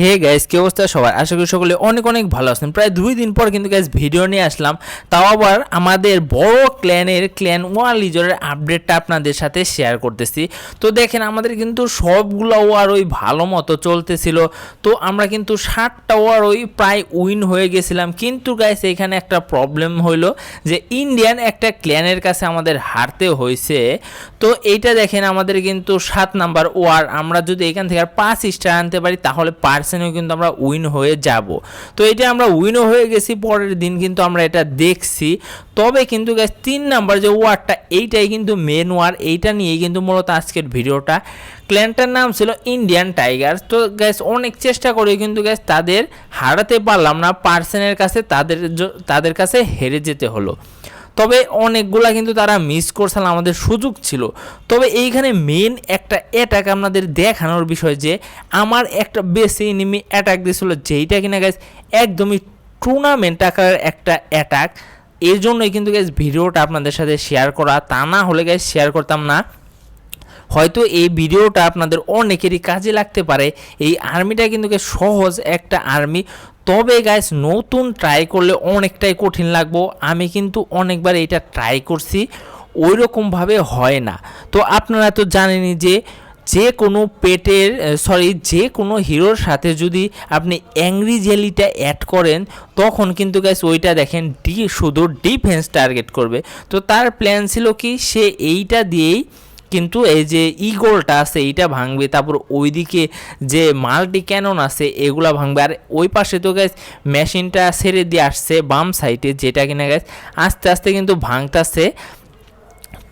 Hey guys কি অবস্থা সবার? আশা করি সকলে অনেক অনেক ভালো আছেন। প্রায় দুই দিন পর কিন্তু গাইস ভিডিও নিয়ে আসলাম। তাও আবার আমাদের বড় ক্ল্যানের ক্ল্যান ওয়ার লিজরের আপডেটটা আপনাদের সাথে শেয়ার করতেছি। তো দেখেন, আমাদের কিন্তু সবগুলো ওয়ার ওই ভালো মতো চলতেছিল। তো আমরা কিন্তু ষাটটা ওয়ার ওই প্রায় উইন হয়ে গেছিলাম। কিন্তু গাইস এখানে একটা প্রবলেম হইল যে ইন্ডিয়ান একটা ক্ল্যানের কাছে আমাদের হারতে হয়েছে তো এইটা দেখেন, আমাদের কিন্তু সাত নাম্বার ওয়ার আমরা যদি এখান থেকে আর পাঁচ স্টার আনতে পারি, তাহলে পার্সেন্টও কিন্তু আমরা উইন হয়ে যাব। তো এটা আমরা উইনও হয়ে গেছি, পরের দিন কিন্তু আমরা এটা দেখছি। তবে কিন্তু গ্যাস তিন নাম্বার যে ওয়ারটা এইটাই কিন্তু মেন ওয়ার এইটা নিয়ে কিন্তু মূলত আজকের ভিডিওটা। ক্ল্যানটার নাম ছিল ইন্ডিয়ান টাইগার তো গ্যাস অনেক চেষ্টা করে কিন্তু গ্যাস তাদের হারাতে পারলাম না। পার্সেনের কাছে তাদের তাদের কাছে হেরে যেতে হলো। তবে অনেকগুলা কিন্তু তারা মিস করছিল আমাদের সুযোগ ছিল। তবে এইখানে মেন একটা অ্যাটাক আপনাদের দেখানোর বিষয় যে, আমার একটা বেশি এনিমি অ্যাটাক দিয়েছিল যেইটা কিনা গাইজ একদমই টুর্নামেন্ট আকারের একটা অ্যাটাক এর জন্যই কিন্তু গাইজ ভিডিওটা আপনাদের সাথে শেয়ার করা, তা না হলে গাইজ শেয়ার করতাম না। হয়তো এই ভিডিওটা আপনাদের অনেকেরই কাজে লাগতে পারে। এই আর্মিটা কিন্তু সহজ একটা আর্মি তবে গাইস নতুন ট্রাই করলে অনেকটাই কঠিন লাগবো। আমি কিন্তু অনেকবার এটা ট্রাই করছি ওই রকমভাবে হয় না। তো আপনারা তো জানেনই যে যে কোনো পেটের সরি যে কোনো হিরোর সাথে যদি আপনি অ্যাংরি জেলিটা অ্যাড করেন, তখন কিন্তু গ্যাস ওইটা দেখেন ডি, শুধু ডিফেন্স টার্গেট করবে। তো তার প্ল্যান ছিল কি, সে এইটা দিয়েই কিন্তু এই যে ইগোলটা আছে, এইটা ভাঙবে, তারপর ওইদিকে যে মাল্টি ক্যানন আছে, এগুলা ভাঙবে। আর ওই পাশে তো গ্যাস মেশিনটা ছেড়ে দিয়ে আসছে বাম সাইডে যেটা কিনা গ্যাস আস্তে আস্তে কিন্তু ভাঙতাছে।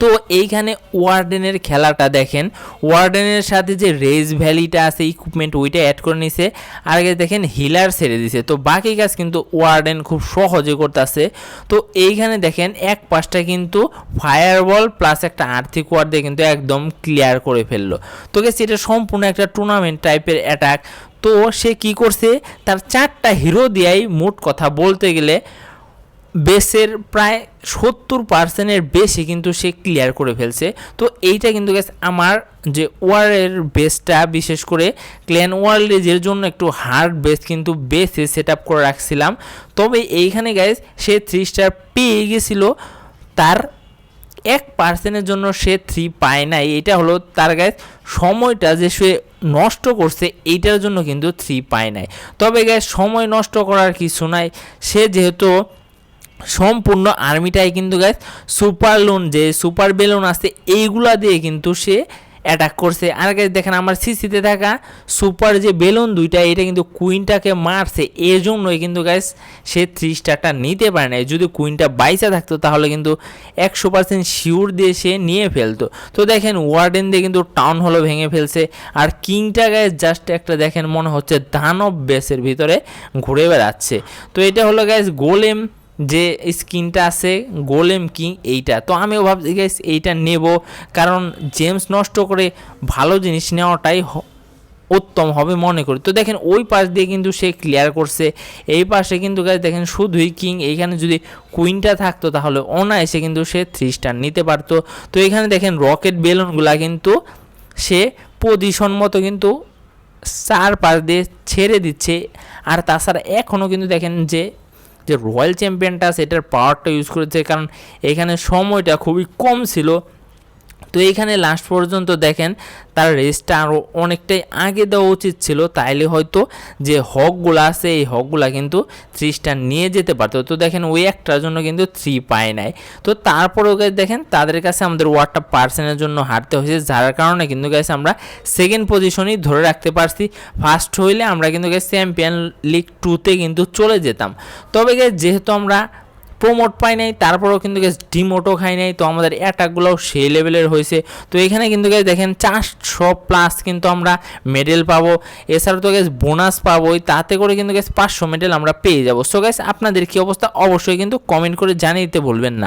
তো এইখানে ওয়ার্ডেনের খেলাটা দেখেন। ওয়ার্ডেনের সাথে যে রেজ ভ্যালিটা আছে ইকুইপমেন্ট ওইটা অ্যাড করে নিছে। আর আগে দেখেন হিলার ছেড়ে দিছে। তো বাকি কাজ কিন্তু ওয়ার্ডেন খুব সহজে করতেছে। তো এইখানে দেখেন এক পাশটা কিন্তু ফায়ারবল প্লাস একটা আর্থিক ওয়ার দিয়ে কিন্তু একদম ক্লিয়ার করে ফেলল। তো গেছে এটা সম্পূর্ণ একটা টুর্নামেন্ট টাইপের অ্যাটাক তো সে কি করছে? তার চারটা হিরো দিয়াই মোট কথা বলতে গেলে বেসের প্রায় সত্তর পার্সেন্টের বেশি কিন্তু সে ক্লিয়ার করে ফেলছে। তো এইটা কিন্তু গ্যাস আমার যে ওয়ারের বেসটা, বিশেষ করে ক্ল্যান ওয়ার্ল্ডেজের জন্য একটু হার্ড বেস কিন্তু বেসে সেট আপ করে রাখছিলাম। তবে এইখানে গ্যাস সে থ্রি স্টার পেয়ে গেছিল। তার এক পার্সেন্টের জন্য সে থ্রি পায় নাই। এটা হলো তার গায়ে সময়টা যে সে নষ্ট করছে, এইটার জন্য কিন্তু থ্রি পায় নাই। তবে গায়ে সময় নষ্ট করার কিছু নাই। সে যেহেতু সম্পূর্ণ আর্মিটাই কিন্তু গাইস সুপার লোন যে সুপার বেলুন আছে, এইগুলা দিয়ে কিন্তু সে অ্যাটাক করছে। আর গাইস দেখেন আমার সিসিতে থাকা সুপার যে বেলুন দুইটা, এটা কিন্তু কুইনটাকে মারছে। এর জন্যই কিন্তু গাইস সে থ্রি স্টারটা নিতে পারে না যদি কুইনটা বাইসা থাকতো, তাহলে কিন্তু একশো পার্সেন্ট শিওর দিয়ে সে নিয়ে ফেলতো। তো দেখেন ওয়ার্ডেন দিয়ে কিন্তু টাউন হলো ভেঙে ফেলছে। আর কিংটা গাইস জাস্ট একটা দেখেন মনে হচ্ছে দানব বেসের ভিতরে ঘুরে বেড়াচ্ছে। তো এটা হলো গাইস গোলেম যে স্কিনটা আছে গোলেম কিং এইটা। তো আমিও ভাবছি, গাইস, এইটা নেব। কারণ জেমস নষ্ট করে ভালো জিনিস নেওয়াটাই উত্তম হবে মনে করি। তো দেখেন, ওই পাশ দিয়ে কিন্তু সে ক্লিয়ার করছে। এই পাশে কিন্তু, গাইস, দেখেন, শুধুই কিং। এইখানে যদি কুইনটা থাকতো তাহলে অনায়াসে কিন্তু সে থ্রি স্টার নিতে পারতো। তো এখানে দেখেন রকেট বেলুনগুলা কিন্তু সে পজিশন মতো কিন্তু চার পাশ দিয়ে ছেড়ে দিচ্ছে। আর তাছাড়া এখনও কিন্তু দেখেন যে যে রয়্যাল চ্যাম্পিয়নটা সেটার পাওয়ারটা ইউজ করেছে কারণ এখানে সময়টা খুবই কম ছিল। তো এইখানে লাস্ট পর্যন্ত দেখেন, তার রেসটা আরও অনেকটাই আগে দেওয়া উচিত ছিল, তাইলে হয়তো যে হকগুলো আছে, এই হকগুলা কিন্তু থ্রি স্টার নিয়ে যেতে পারতো। তো দেখেন ওই একটার জন্য কিন্তু থ্রি পায় নাই। তো তারপরেও guys দেখেন, তাদের কাছে আমাদের ওয়ার্ডটা পার্সেন্টের জন্য হারতে হয়েছে, যার কারণে কিন্তু গেছে আমরা সেকেন্ড পজিশনই ধরে রাখতে পারছি। ফার্স্ট হইলে আমরা কিন্তু গেছে চ্যাম্পিয়ন লিগ টুতে কিন্তু চলে যেতাম। তবে guys যেহেতু আমরা প্রমোট পাই নাই, তারপরেও কিন্তু গ্যাস ডিমোটও খাই নাই, তো আমাদের অ্যাটাকগুলোও সেই লেভেলের হয়েছে। তো এখানে কিন্তু গ্যাস দেখেন চারশো প্লাস কিন্তু আমরা মেডেল পাবো, এছাড়াও তো গ্যাস বোনাস পাবোই, তাতে করে কিন্তু গ্যাস পাঁচশো মেডেল আমরা পেয়ে যাব। সো গ্যাস আপনাদের কী অবস্থা? অবশ্যই কিন্তু কমেন্ট করে জানিয়ে দিতে ভুলবেন না।